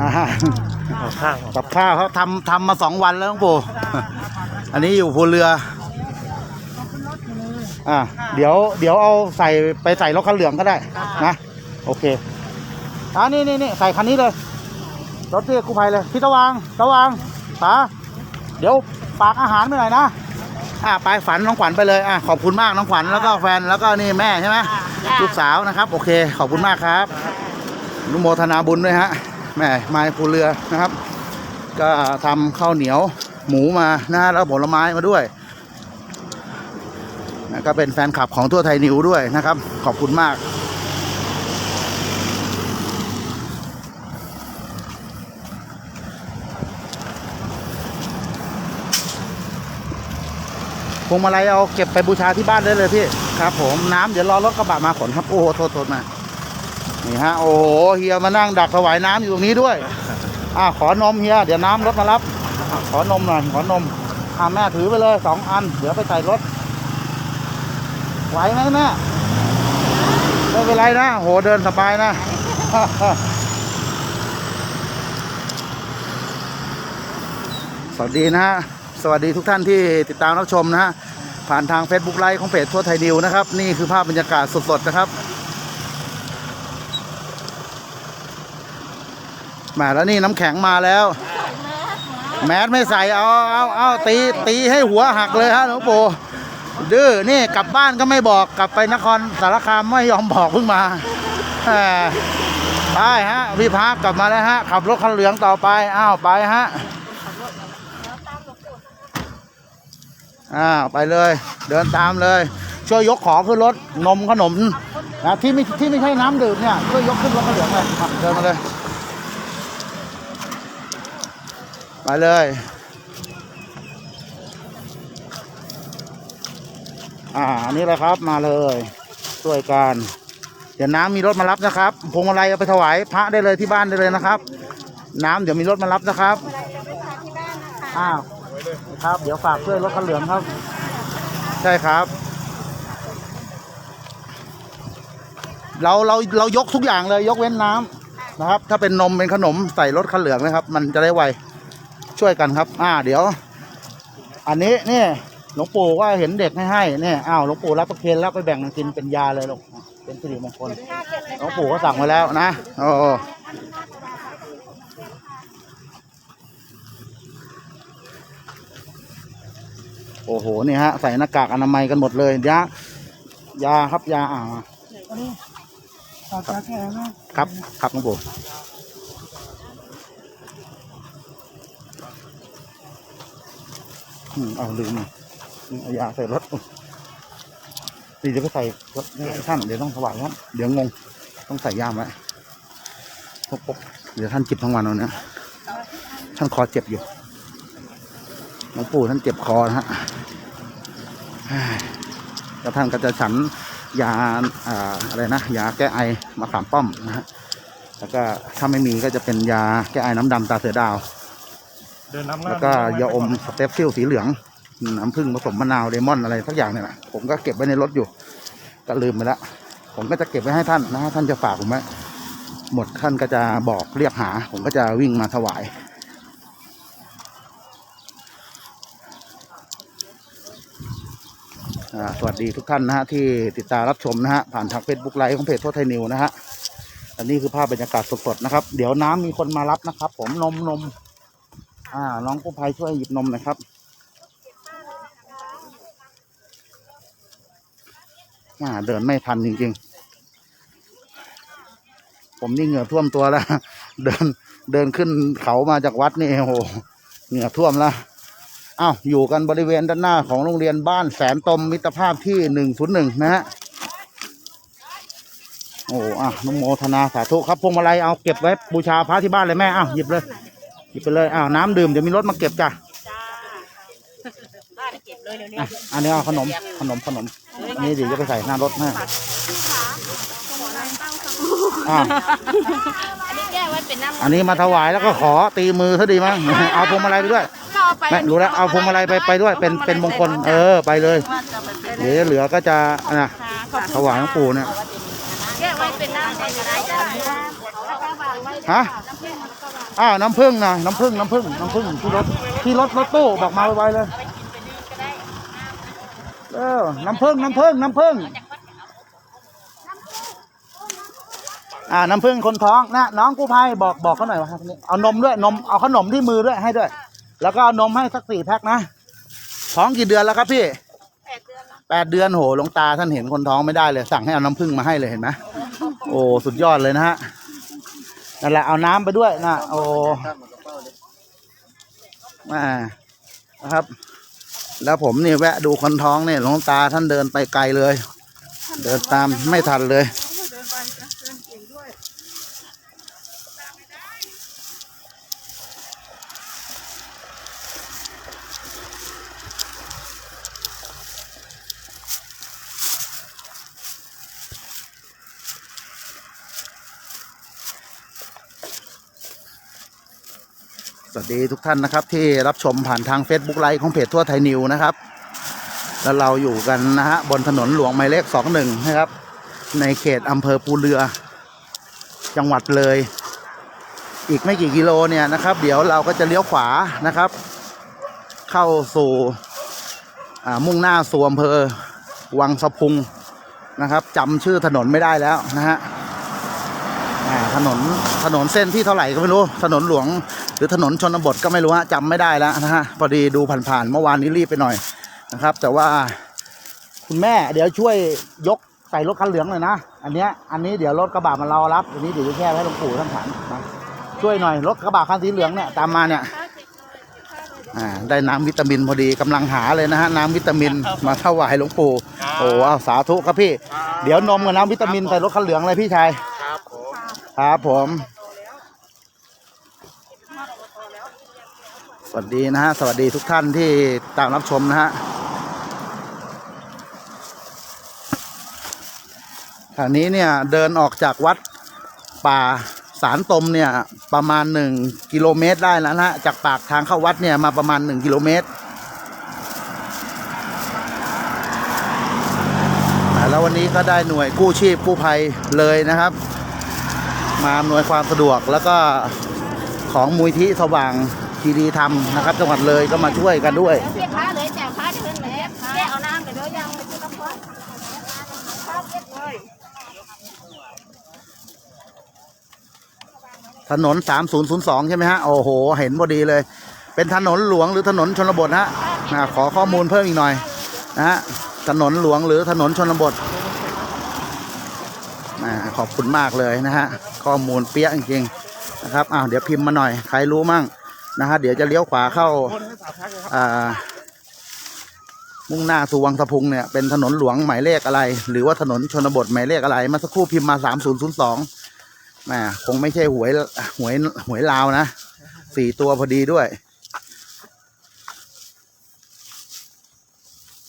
อ่าเอาข้าวกับข้าวเขาทำทำมาสองวันแล้วหลวงปู่อันนี้อยู่ภูเรือ อ่าเดี๋ยวเดี๋ยวเอาใส่ไปใส่รถคันเหลืองก็ได้นะโอเคอ่านี่นี่นี่ใส่คันนี้เลยรถที่กู้ภัยเลยพี่ตะวางตะวางป๋าเดี๋ยวฝากอาหารไปหน่อยนะอ่าไปฝันน้องขวัญไปเลยอ่าขอบคุณมากน้องขวัญแล้วก็แฟนแล้วก็นี่แม่ใช่ไหมลูกสาวนะครับ โอเค ขอบคุณมากครับอนุโมทนาบุญด้วยฮะ แม่มาภูเรือนะครับ ก็ทำข้าวเหนียวหมูมานะแล้วผลไม้มาด้วยนะก็เป็นแฟนคลับของทั่วไทยนิวด้วยนะครับ ขอบคุณมาก พวงมาลัยเอาเก็บไปบูชาที่บ้านได้เลยพี่ ครับผมน้ำเดี๋ยวรอรถกระบะมาขนครับ โอ้โหโทษโทษมา นี่ฮะโอ้โหเฮียมานั่งดักถวายน้ำอยู่ตรงนี้ด้วยอ่าขอนมเฮียเดี๋ยวน้ำรถมารับอขอนมหน่อยขอนมอ่าแม่ถือไปเลยสองอัน เดี๋ยวไปใส่รถ ไหวไหมแม่ไม่เป็นไรนะโหเดินสบายนะสวัสดีนะฮะสวัสดีทุกท่านที่ติดตามรับชมนะฮะผ่านทาง Facebook ไลฟ์ของเพจทั่วไทยนิวนะครับ นี่คือภาพบรรยากาศสดๆนะครับ แหมาแล้วนี่น้ำแข็งมาแล้ว แมสไม่ใส่เอาเอาเอาตีตีให้หัวหักเลยฮะหลวงปู่ดื้อนี่กลับบ้านก็ไม่บอกกลับไปนครสารคามไม่ยอมบอกเพิ่งมาไปฮะพี่พักกลับมาแล้วฮะ ขับรถคันเหลืองต่อไปอ้าวไปฮะอ้าวไปเลย เดินตามเลย ช่วยยกของขึ้นรถนมขนมนะที่ไม่ที่ไม่ใช่น้ำดื่มเนี่ยช่วยยกขึ้นรถกระเหลืองเลยเดินมาเลย ไปเลย อ่าอันนี้เลยครับมาเลยช่วยกัน เดี๋ยวน้ำมีรถมารับนะครับพวงมาลัยเอาไปถวายพระได้เลยที่บ้านได้เลยนะครับ น้ำเดี๋ยวมีรถมารับนะครับอ้าวครับ เดี๋ยวฝากช่วยรถคันเหลืองครับ ใช่ครับ เราเราเรายกทุกอย่างเลยยกเว้นน้ำนะครับ ถ้าเป็นนมเป็นขนมใส่รถคันเหลืองนะครับ มันจะได้ไว ช่วยกันครับ อ่า เดี๋ยว อันนี้นี่หลวงปู่ว่าเห็นเด็กให้ให้เนี่ยอ้าวหลวงปู่รับประเคนแล้วไปแบ่งกันกินเป็นยาเลยลูกเป็นสิริมงคลหลวงปู่ก็สั่งไว้แล้วนะโอ้โอ้โอ้โหนี่ฮะใส่หน้ากากอนามัยกันหมดเลยยายาครับยาอ่าขอบคุณแค่นะครับ ครับหลวงปู่อืม เอาลืมลืมเอายาใส่รถดีเดี๋ยวไปใส่รถท่านเดี๋ยวต้องถวายครับเดี๋ยวงง ต้องใส่ยาไว้ปกเดี๋ยวท่านจ็บทั้งวันวันนี้ท่านคอเจ็บอยู่หลวงปู่ท่านเจ็บคอนะฮะแล้วท่านก็จะฉันยาอะไรนะยาแก้ไอมาสามป้อมนะฮะแล้วก็ถ้าไม่มีก็จะเป็นยาแก้ไอน้ำดำตาเสือดาว แล้วก็ยาอมสเตปซิลสีเหลือง น้ำผึ้งผสมมะนาวเลมอนอะไรสักอย่างเนี่ยนะผมก็เก็บไว้ในรถอยู่ ก็ลืมไปแล้วผมก็จะเก็บไว้ให้ท่านนะท่านจะฝากผมไว้หมดท่านก็จะบอกเรียกหา ผมก็จะวิ่งมาถวายอ่าสวัสดีทุกท่านนะฮะที่ติดตามรับชมนะฮะผ่านทางเฟซบุ๊กไลฟ์ของเพจทั่วไทยนิวนะฮะอันนี้คือภาพบรรยากาศสดๆนะครับ เดี๋ยวน้ำมีคนมารับนะครับ ผมนมนม อ่า น้องกู้ภัยช่วยหยิบนมหน่อยครับ อ่า เดินไม่ทันจริงๆ ผมนี่เหงื่อท่วมตัวแล้ว เดินเดินขึ้นเขามาจากวัดนี่โอ้โหเหงื่อท่วมแล้วอ้าวอยู่กันบริเวณด้านหน้าของโรงเรียนบ้านแสนตมมิตรภาพที่หนึ่งศูนย์หนึ่งนะฮะโอ้อะนุโมทนาสาธุครับพวงมาลัยเอาเก็บไว้บูชาพระที่บ้านเลยแม่อ้าวหยิบเลย หยิบไปเลยอ้าวน้ำดื่มเดี๋ยวมีรถมาเก็บจ้ะจ้าบ้านเก็บเลยเดี๋ยวนี้อะอันนี้เอาขนมขนมขนมนี่เดี๋ยวจะไปใส่หน้ารถให้อ่าอันนี้แก้ไว้เป็นน้ำอันนี้มาถวายแล้วก็ขอตีมือซะดีมั้งเอาพวงมาลัยไปด้วยก็เอาไปแม่รู้แล้วเอาพวงมาลัยไปไปด้วยเป็นเป็นมงคลเออไปเลยเดี๋ยวเหลือก็จะนะขอบถวายหลวงปู่เนี่ยแก้ไว้เป็นน้ำใส่กระไรจ้าฮะ อ้าวน้ำผึ้งนะน้ำผึ้งน้ำผึ้งน้ำผึ้งที่รถที่รถรถตู้บอกมาไวๆเลยเออน้ำผึ้งน้ำผึ้งน้ำผึ้งอ่าน้ำผึ้งคนท้องนะน้องกู้ภัยบอกบอกเขาหน่อยว่าครับนี่เอานมด้วยนมเอาขนมที่มือด้วยให้ด้วย แล้วก็เอานมให้สักสี่แพ็คนะท้องกี่เดือนแล้วครับพี่แปดเดือนโหหลวงตาท่านเห็นคนท้องไม่ได้เลย สั่งให้เอาน้ำผึ้งมาให้เลยเห็นไหมโอ้สุดยอดเลยนะฮะ นั่นแหละเอาน้ำไปด้วยนะโอ้มานะครับ แล้วผมนี่แวะดูคนท้องเนี่ยหลวงตาท่านเดินไปไกลเลย เดินตามไม่ทันเลย สวัสดีทุกท่านนะครับ ที่รับชมผ่านทาง Facebook ไลฟ์ของเพจทั่วไทยนิวนะครับ แล้วเราอยู่กันนะฮะบนถนนหลวงหมายเลขสองหนึ่งนะครับ ในเขตอำเภอภูเรือ จังหวัดเลย อีกไม่กี่กิโลเนี่ยนะครับ เดี๋ยวเราก็จะเลี้ยวขวานะครับ เข้าสู่มุ่งหน้าสู่อำเภอวังสะพุงนะครับจำชื่อถนนไม่ได้แล้วนะฮะ ถนนถนนเส้นที่เท่าไหร่ก็ไม่รู้ ถนนหลวง หรือถนนชนบทก็ไม่รู้ฮะจำไม่ได้แล้วนะฮะพอดีดูผ่านๆเมื่อวานนี้รีบไปหน่อยนะครับ แต่ว่าคุณแม่เดี๋ยวช่วยยกใส่รถคันเหลืองหน่อยนะ อันเนี้ยอันนี้เดี๋ยวรถกระบะมารอรับอันนี้เดี๋ยวจะแค่ให้หลวงปู่ท่านขันนะช่วยหน่อยรถกระบะคันสีเหลืองเนี่ยตามมาเนี่ยอ่าได้น้ำวิตามินพอดีกำลังหาเลยนะฮะน้ำวิตามินมาถวายหลวงปู่โอ้เอาสาธุครับพี่ เดี๋ยวนมกับน้ำวิตามินใส่รถคันเหลืองเลยพี่ชายครับผม ครับผม สวัสดีนะฮะ สวัสดีทุกท่านที่ตามรับชมนะฮะ ทางนี้เนี่ยเดินออกจากวัดป่าสารตมเนี่ยประมาณหนึ่งกิโลเมตรได้แล้วนะฮะ จากปากทางเข้าวัดเนี่ยมาประมาณหนึ่งกิโลเมตร แล้ววันนี้ก็ได้หน่วยกู้ชีพกู้ภัยเลยนะครับ มาอำนวยความสะดวกแล้วก็ของมูลที่สว่างคีรีธรรมนะครับ จังหวัดเลยก็มาช่วยกันด้วยเสียพ้าเลยแต่พ้าเดินเลยแกเอาน้ำไปด้วยยังไปซื้อน้ำพร้อนพ้าเก็บเลยถนน 3002 ใช่ไหมฮะ โอ้โห เห็นพอดีเลย เป็นถนนหลวงหรือถนนชนบทฮะขอข้อมูลเพิ่มอีกหน่อยนะฮะ ถนนหลวงหรือถนนชนบท ขอบคุณมากเลยนะฮะข้อมูลเปี้ยจริงๆนะครับอ้าวเดี๋ยวพิมพ์มาหน่อยใครรู้มั่งนะฮะเดี๋ยวจะเลี้ยวขวาเข้าอ่ามุ่งหน้าสู่วังสะพุงเนี่ยเป็นถนนหลวงหมายเลขอะไร หรือว่าถนนชนบทหมายเลขอะไรมาสักครู่พิมพ์มา3002แหมคงไม่ใช่หวยหวยหวยลาวนะสี่ตัวพอดีด้วย